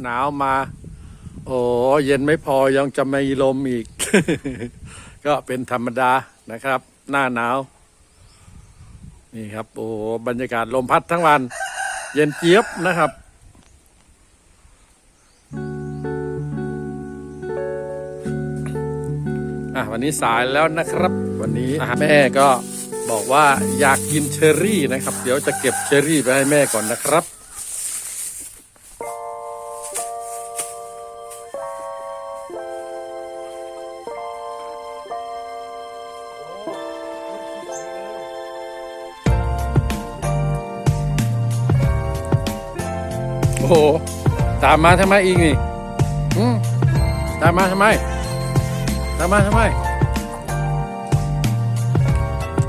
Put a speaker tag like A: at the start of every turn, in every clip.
A: ลมหนาวมา โอ้เย็นไม่พอยังจะมีลมอีก ก็เป็นธรรมดานะครับ หน้าหนาว นี่ครับ โอ้บรรยากาศลมพัดทั้งวัน เย็นเจี๊ยบนะครับอะวันนี้สายแล้วนะครับ วันนี้อะแม่ก็บอกว่าอยากกินเชอร์รี่นะครับ เดี๋ยวจะเก็บเชอร์รี่ไปให้แม่ก่อนนะครับ โห ตามมาทำไมอีกนี่อืมตามมาทำไม ตามมาทำไม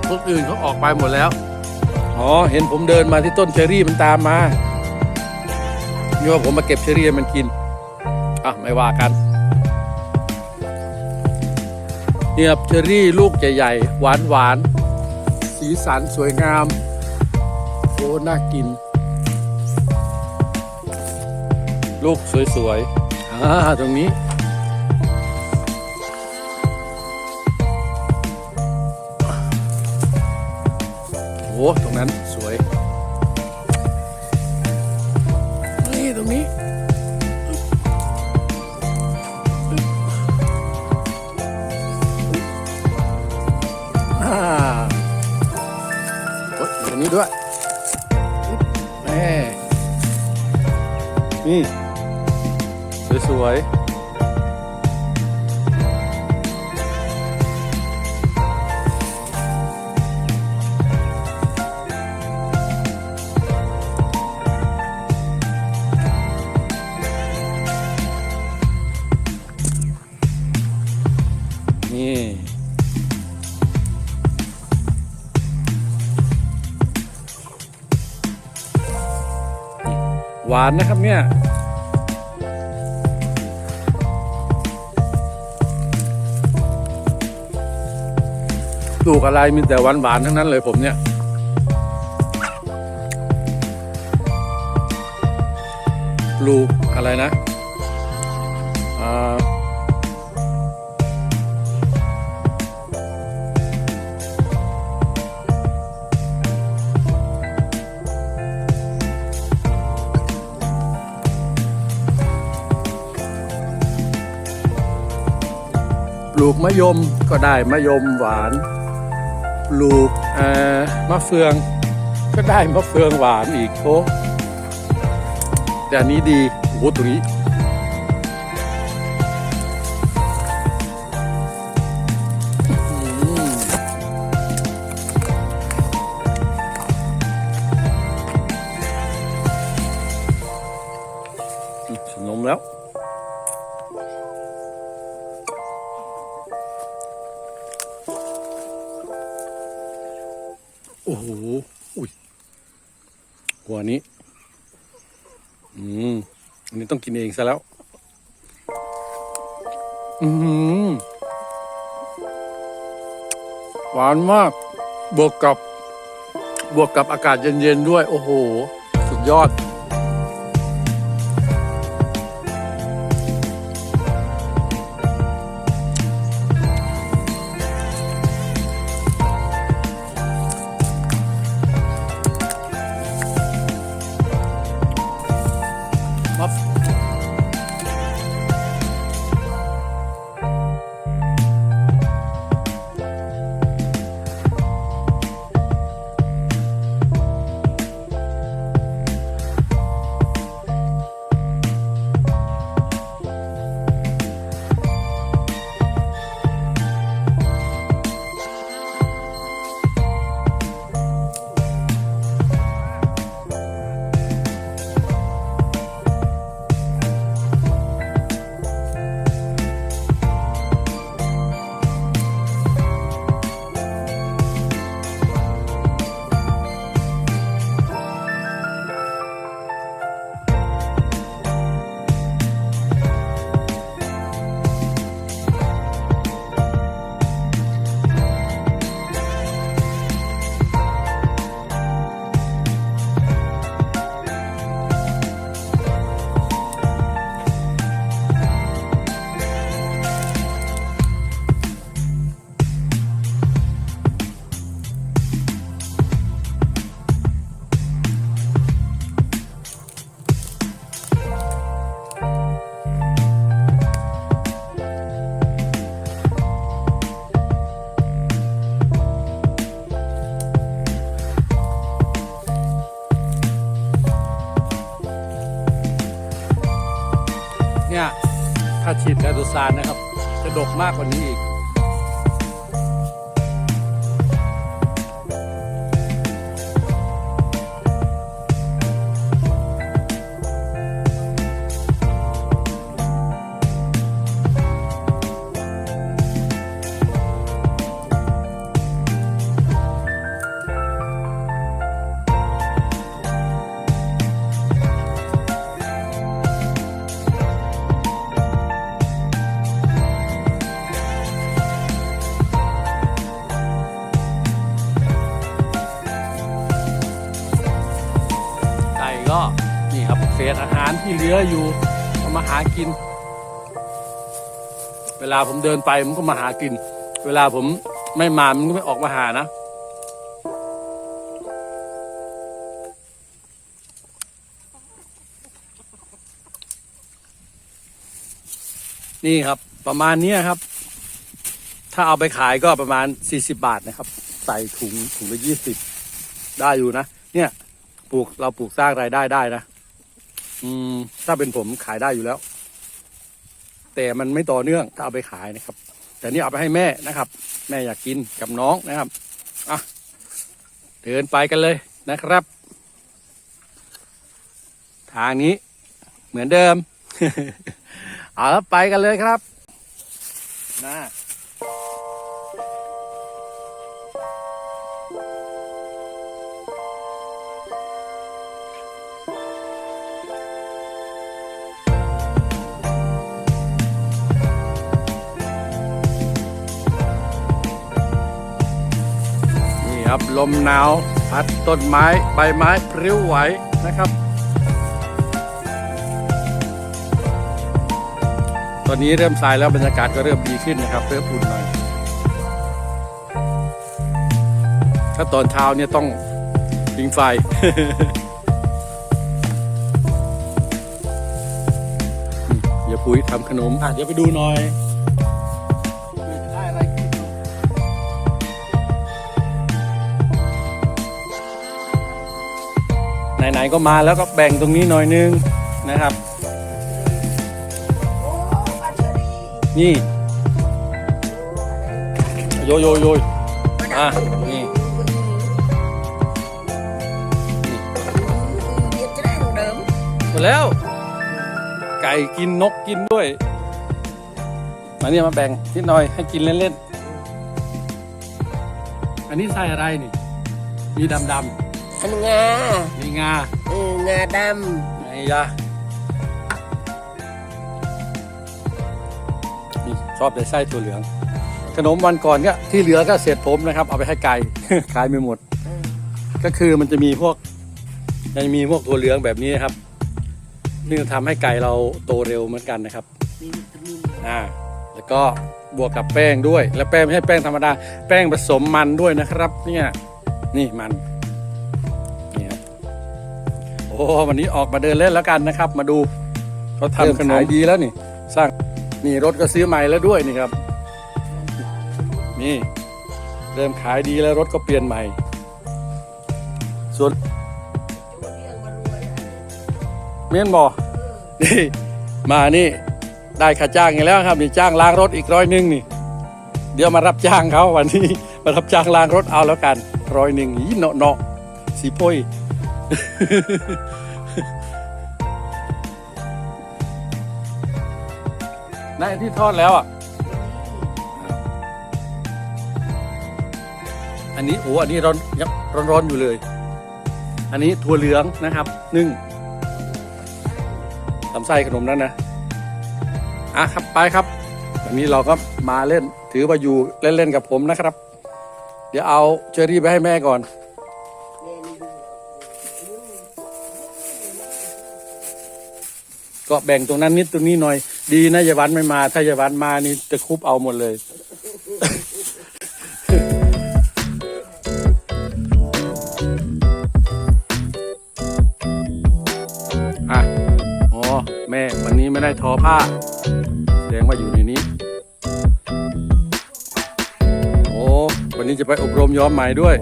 A: พวกอื่นเขาออกไปหมดแล้ว อ๋อ เห็นผมเดินมาที่ต้นเชอรี่มันตามมานี่ว่าผมมาเก็บเชอรี่มันกิน อะ ไม่ว่ากันเนี่ยเชอรี่ลูกใหญ่ๆหวานๆสีสันสวยงาม โอ้น่ากิน ลูกสวยๆอ่าตรงนี้ โอ้ตรงนั้นสวย นี่ ตรงนี้ อ่าโอ้ยตรงนี้ด้วยแม่นี่ สวยๆนี่หวานนะครับเนี่ย ปลูกอะไรมีแต่หวานหวานทั้งนั้นเลยผมเนี่ย ปลูกอะไรนะปลูกมะยมก็ได้มะยมหวาน ปลูกมะเฟือง ก็ได้มะเฟืองหวานอีกโอ้แต่อันนี้ดีโอ้ตรงนี้ อ้โห อุ้ยหัวนี้ อืม อันนี้ต้องกินเองซะแล้ว อืมหวานมาก บวกกับบวกกับอากาศเย็นๆด้วย โอ้โห สุดยอด เนี่ยถ้าฉีดไคโตซานนะครับ จะดกมากกว่านี้อีก ลืออยู่เอามาหากิน เวลาผมเดินไปมันก็มาหากิน เวลาผมไม่มามันก็ไม่ออกมาหานะนี่ครับ ประมาณนี้ครับ ถ้าเอาไปขายก็ประมาณ 40 บาทนะครับ ใส่ถุงถุงละ20ได้อยู่นะ เนี่ยปลูกเราปลูกสร้างรายได้ได้นะ อืมถ้าเป็นผมขายได้อยู่แล้ว แต่มันไม่ต่อเนื่องถ้าเอาไปขายนะครับ แต่นี่เอาไปให้แม่นะครับ แม่อยากกินกับน้องนะครับอะเดินไปกันเลยนะครับ ทางนี้เหมือนเดิม เอาไปกันเลยครับนะ นะครับ ลมหนาวพัดต้นไม้ใบไม้พริ้วไหวนะครับ ตอนนี้เริ่มสายแล้วบรรยากาศก็เริ่มดีขึ้นนะครับเริ่มอุ่นหน่อยถ้าตอนเช้าเนี่ยต้องพิงไฟอย่าปุ๋ยทำขนมอะเดี๋ยวไปดูหน่อย ไหนๆก็มาแล้วก็แบ่งตรงนี้หน่อยนึงนะครับ นี่โยโยโยยอะนี่หมดแล้ว ไก่กินนกกินด้วย มาเนี่ยมาแบ่งนิดหน่อยให้กินเล่นๆ อันนี้ใส่อะไรนี่ มีดำด
B: อันงาำ
A: มีงา
B: เอองาด
A: ไอ้ยานี่ชอบแต่ไส้ถั่วเหลือง ขนมวันก่อนก็ที่เหลือก็เศษผมนะครับ เอาไปให้ไก่ ขายไม่หมด ก็คือมันจะมีพวกยังมีพวกถั่วเหลืองแบบนี้นะครับนี่จะทำให้ไก่เราโตเร็วเหมือนกันนะครับำ
B: มีวิตามิน
A: อ่าแล้วก็บวกกับแป้งด้วย และแป้งไม่ใช่แป้งธรรมดา แป้งผสมมันด้วยนะครับ เนี่ย นี่มันนี่ครับโอ้ วันนี้ออกมาเดินเล่นแล้วกันนะครับ มาดูเขาทำขนมดีแล้วนี่ สร้างนี่รถก็ซื้อใหม่แล้วด้วยนี่ครับ นี่เริ่มขายดีแล้วรถก็เปลี่ยนใหม่ ส่วนเมียนบอนี่มานี่ได้ค่าจ้างอีกแล้วครับ นี่จ้างล้างรถอีกร้อยหนึ่งนี่ เดี๋ยวมารับจ้างเขาวันนี้ มารับจ้างล้างรถเอาแล้วกันร้อยหนึ่งยี่เนาะเนาะสีโป้ย นั่นที่ทอดแล้วอะ อันนี้โอ้อันนี้ร้อนยังร้อนๆอยู่เลย อันนี้ถั่วเหลืองนะครับนึ่งทำไส้ขนมนั้นนะอะครับไปครับวันนี้เราก็มาเล่นถือว่าอยู่เล่นๆกับผมนะครับ เดี๋ยวเอาเชอรี่ไปให้แม่ก่อน ก็แบ่งตรงนั้นนิดตรงนี้หน่อย ดีนะยายวันไม่มา ถ้ายายวันมานี่จะคุบเอาหมดเลยอะอ๋อแม่วันนี้ไม่ได้ทอผ้าแสดงว่าอยู่ในนี้โอ้วันนี้จะไปอบรมย้อมไหมด้วย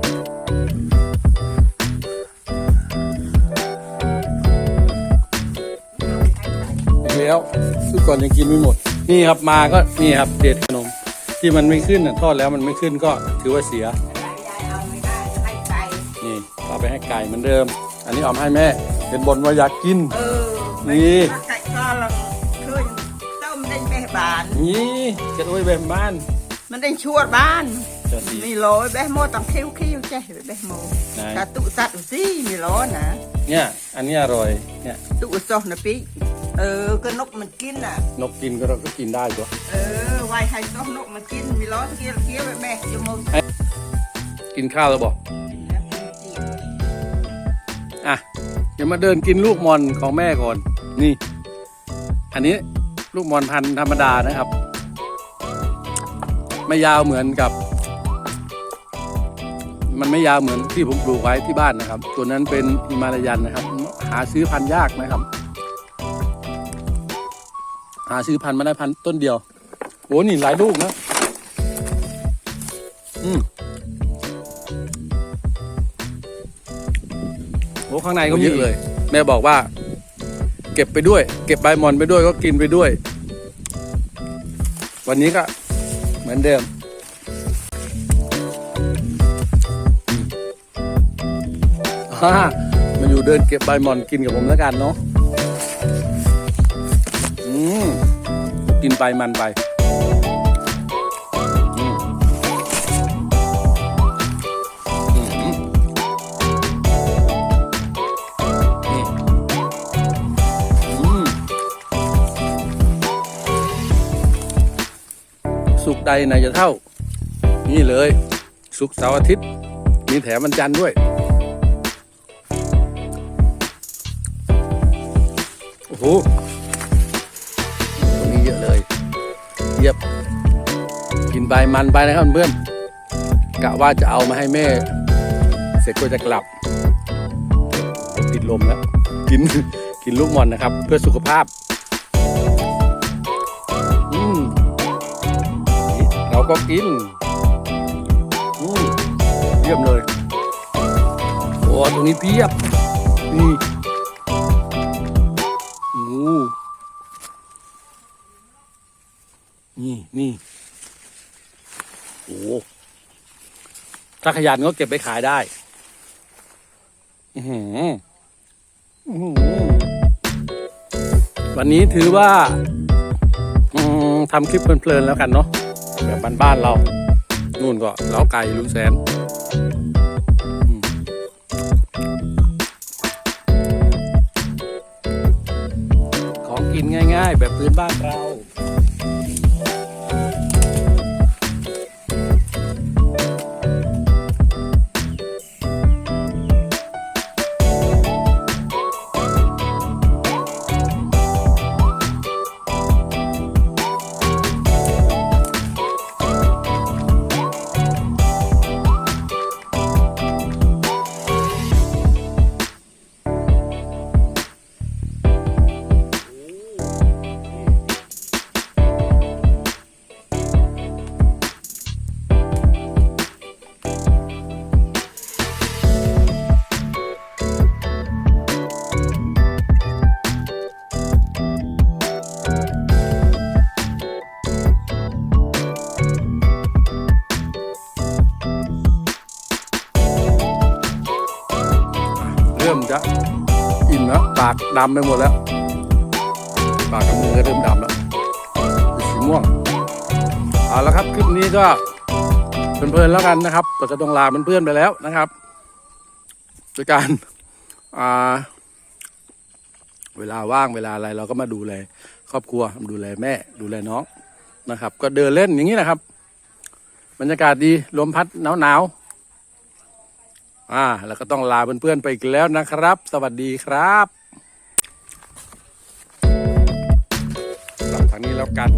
A: เรียนแล้วชุดก่อนยังกินไม่หมด นี่ครับมาก็นี่ครับเด็ดขนม ที่มันไม่ขึ้นน่ะทอดแล้วมันไม่ขึ้นก็ถือว่าเสีย
C: ยายเอาไม่ได้ให้ไก่
A: นี่เอาไปให้ไก่เหมือนเดิม อันนี้เอามาให้แม่เป็นบนว่าอยากกิน
C: เออ
A: นี่
C: ไก่ก็ละช่วยต้มได้แม่บาน
A: นี่เก็ดไว้แบบบ้าน
C: มันได้ชวดบ้าน
A: เจ้าสี
C: มีโลยแบะโมต้องคิ้วคิ้วใช่แบะโม
A: ไหน
C: กะตุสัตว์สิมีโลนะ
A: เนี่ยอันนี้อร่อยเนี่ย
C: ตุซอกนะพี่ เออ ก็นกมันกินน่ะ
A: นกกินก็เราก็กินได้ตัว
C: เออไว้ให้ต้มนกมันกิน มีโลเคี้ยวเคี้ยวไปแม่จะโม
A: กินข้าวแล้วบอก
C: กินแล้วกินจริง
A: อะเดี๋ยวมาเดินกินลูกมอนของแม่ก่อน นี่ อันนี้ลูกมอนพันธุ์ธรรมดานะครับ ไม่ยาวเหมือนกับ มันไม่ยาวเหมือนที่ผมปลูกไว้ที่บ้านนะครับ ตัวนั้นเป็นฮิมาลายันนะครับ หาซื้อพันธุ์ยากนะครับ หาซื้อพันธุ์มาได้พันธุ์ต้นเดียวโอ้นี่หลายลูกนะ อืมโอ้ข้างในก็เยอะเลย แม่บอกว่า เก็บไปด้วย เก็บใบหมอนไปด้วยก็กินไปด้วย วันนี้ก็เหมือนเดิมฮ่ามาอยู่เดินเก็บใบหมอนกินกับผมแล้วกันเนาะ กินไปมันไปสุกใดไหนจะเท่า นี่เลย สุกเสาร์อาทิตย์ มีแถมวันจันทร์ด้วย โอ้โห เยียบ กินใบมันไปนะครับเพื่อนกะว่าจะเอามาให้แม่ เสร็จก็จะกลับ ติดลมแล้ว กินกินลูกมอนนะครับ เพื่อสุขภาพอืมเราก็กินอืมเยี่ยมเลยโอ้ตรงนี้เพียบนี่ นี่นี่โอ้ถ้าขยันก็เก็บไปขายได้วันนี้ถือว่าทำคลิปเพลินๆแล้วกันเนาะแบบบ้านๆเรา นู่นก็เล้าไก่ลุงแสนอืมของกินง่าย ๆ แบบพื้นบ้านเรา ดำไปหมดแล้วปากกับมือก็เริ่มดำแล้วสีม่วงเอาละครับคลิปนี้ก็เพลินๆแล้วกันนะครับแต่ก็ต้องลาเพื่อนๆไปแล้วนะครับด้วยการเวลาว่างเวลาอะไรเราก็มาดูแลครอบครัวดูแลแม่ ดูแลน้องนะครับ ก็เดินเล่นอย่างนี้นะครับ บรรยากาศดีลมพัดหนาวๆอ่า แล้วก็ต้องลาเพื่อนๆไปอีกแล้วนะครับ สวัสดีครับางนี้แล้วกัน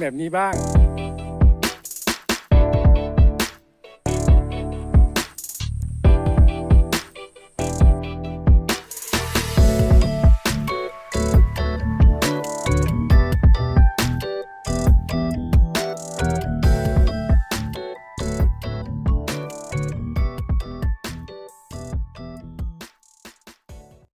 A: แบบนี้บ้าง